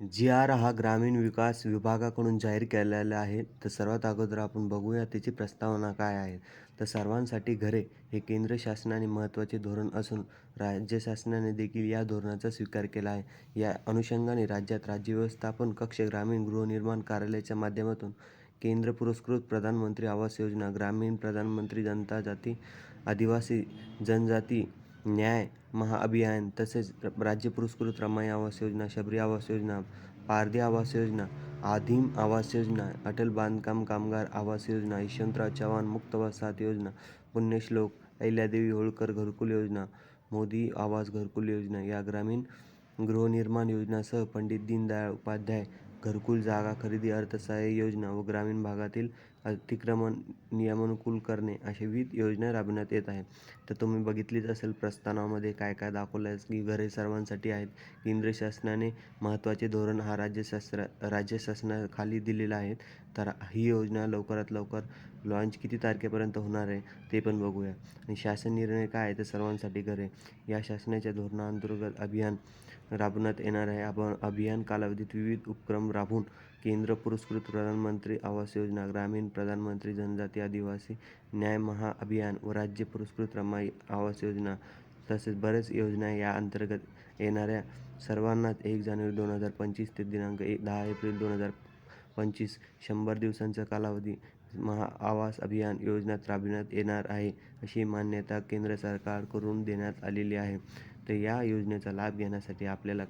जी R हा ग्रामीण विकास विभागाकडून जाहीर केलेला आहे. तर सर्वात अगोदर आपण बघूया त्याची प्रस्तावना काय आहे. तर सर्वांसाठी घरे हे केंद्र शासनाने महत्त्वाचे धोरण असून राज्य शासनाने देखील या धोरणाचा स्वीकार केला आहे. या अनुषंगाने राज्यात राज्य व्यवस्थापन कक्ष ग्रामीण गृहनिर्माण कार्यालयाच्या माध्यमातून केंद्र पुरस्कृत प्रधानमंत्री आवास योजना ग्रामीण प्रधानमंत्री जनता जाती आदिवासी जनजाती न्याय महाअभियान तसेच राज्य पुरस्कृत रमाई आवास योजना शबरी आवास योजना पारधी आवास योजना आदिम आवास योजना अटल बांधकाम कामगार आवास योजना यशवंतराव चव्हाण मुक्त वसाहत योजना पुण्यश्लोक अहिल्यादेवी होळकर घरकुल योजना मोदी आवास घरकुल योजना या ग्रामीण गृहनिर्माण योजनासह पंडित दीनदयाळ उपाध्याय घरकुल जागा खरेदी अर्थसहाय्य योजना व ग्रामीण भागातील अतिक्रमण नियमानुकूल करणे अशा विविध योजना राबविण्यात येत आहे तर तुम्ही बघितलीच असेल प्रस्थानामध्ये काय काय दाखवलं आहे की घरे सर्वांसाठी आहेत. केंद्र शासनाने महत्त्वाचे धोरण हा राज्य शास्त्र राज्य शासनाखाली दिलेला आहे. तर ही योजना लवकरात लवकर लॉन्च किती तारखेपर्यंत होणार आहे ते पण बघूया. आणि शासन निर्णय काय आहे तर सर्वांसाठी घरे या शासनाच्या धोरणाअंतर्गत अभियान राबवण्यात येणार आहे. आपण अभियान कालावधीत विविध उपक्रम राबवून केंद्र पुरस्कृत प्रधानमंत्री आवास योजना ग्रामीण प्रधानमंत्री जनजाती आदिवासी न्याय महाअभियान व राज्य पुरस्कृत रमाई आवास योजना तसेच बरेच योजना या अंतर्गत येणाऱ्या सर्वांनाच एक जानेवारी दोन हजार पंचवीस ते दिनांक एक दहा एप्रिल दोन हजार पंचवीस शंभर दिवसांचा कालावधी महा आवास अभियान योजनात राबविण्यात येणार आहे अशी मान्यता केंद्र सरकारकडून देण्यात आलेली आहे. तर या योजनेचा लाभ घेण्यासाठी आपल्याला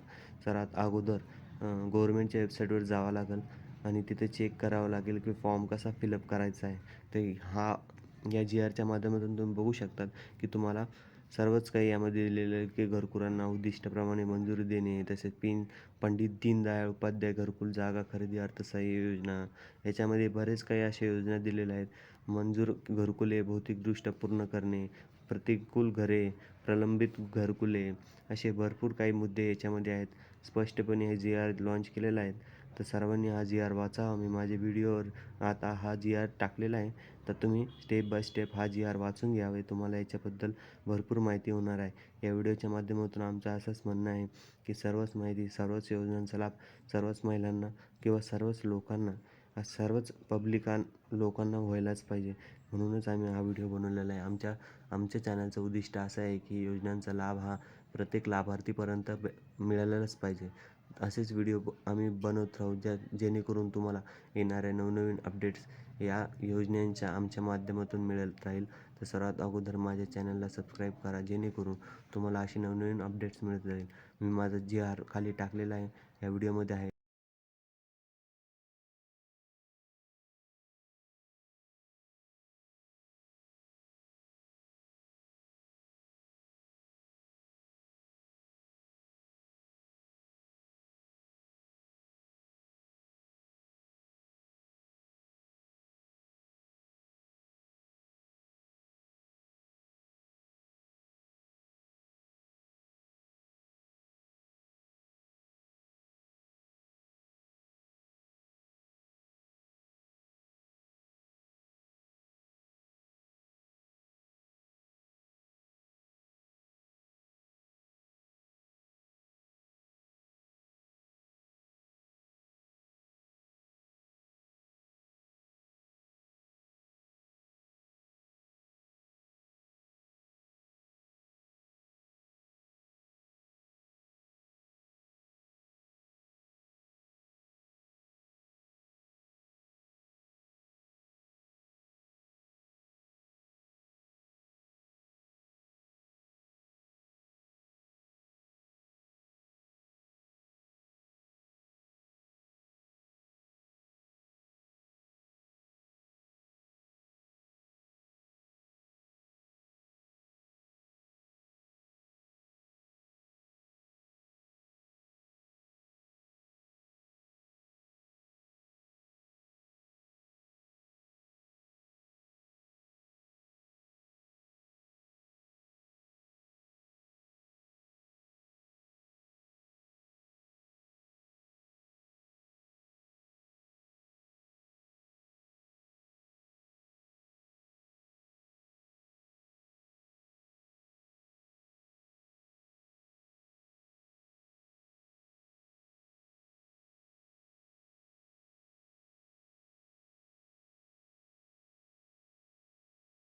सर्वात अगोदर गव्हर्मेंटच्या वेबसाईटवर जावं लागेल आणि तिथे चेक करावं लागेल की फॉर्म कसा फिलअप करायचा आहे. तर हा या जी आरच्या माध्यमातून तुम्ही बघू शकतात की तुम्हाला सर्वच काही यामध्ये दिलेलं आहे की घरकुलांना उद्दिष्टाप्रमाणे मंजुरी देणे तसेच पिन पंडित दीनदयाळ उपाध्याय घरकुल जागा खरेदी अर्थसहाय्य योजना याच्यामध्ये बरेच काही अशा योजना दिलेल्या आहेत. मंजूर घरकुले भौतिकदृष्ट्या पूर्ण करणे प्रतिकूल घरे प्रलंबित घरकुले असे भरपूर काही मुद्दे याच्यामध्ये आहेत. स्पष्टपणे हे जी आर लॉन्च केलेलं आहे. तर सर्वांनी हा जी आर वाचावा मी माझ्या व्हिडिओवर आता हा जी आर टाकलेला आहे. तर तुम्ही स्टेप बाय स्टेप हा जी आर वाचून घ्यावे तुम्हाला याच्याबद्दल भरपूर माहिती होणार आहे. या व्हिडिओच्या माध्यमातून आमचं असंच म्हणणं आहे की सर्वच माहिती सर्वच योजनांचा लाभ सर्वच महिलांना किंवा सर्वच लोकांना सर्वच पब्लिकां लोकांना व्हायलाच पाहिजे. म्हणूनच आम्ही हा व्हिडिओ बनवलेला आहे. आमच्या आमच्या चॅनलचं उद्दिष्ट असं आहे की योजनांचा लाभ हा प्रत्येक लाभार्थीपर्यंत मिळालेलाच पाहिजे. असेच व्हिडिओ आम्ही बनवत राहू ज्या जेणेकरून तुम्हाला येणाऱ्या नवनवीन अपडेट्स या योजनांच्या आमच्या माध्यमातून मिळत राहील. तर सर्वात अगोदर माझ्या चॅनलला सबस्क्राईब करा जेणेकरून तुम्हाला अशी नवनवीन अपडेट्स मिळत राहील. मी माझा जी आर खाली टाकलेला आहे या व्हिडिओमध्ये आहे.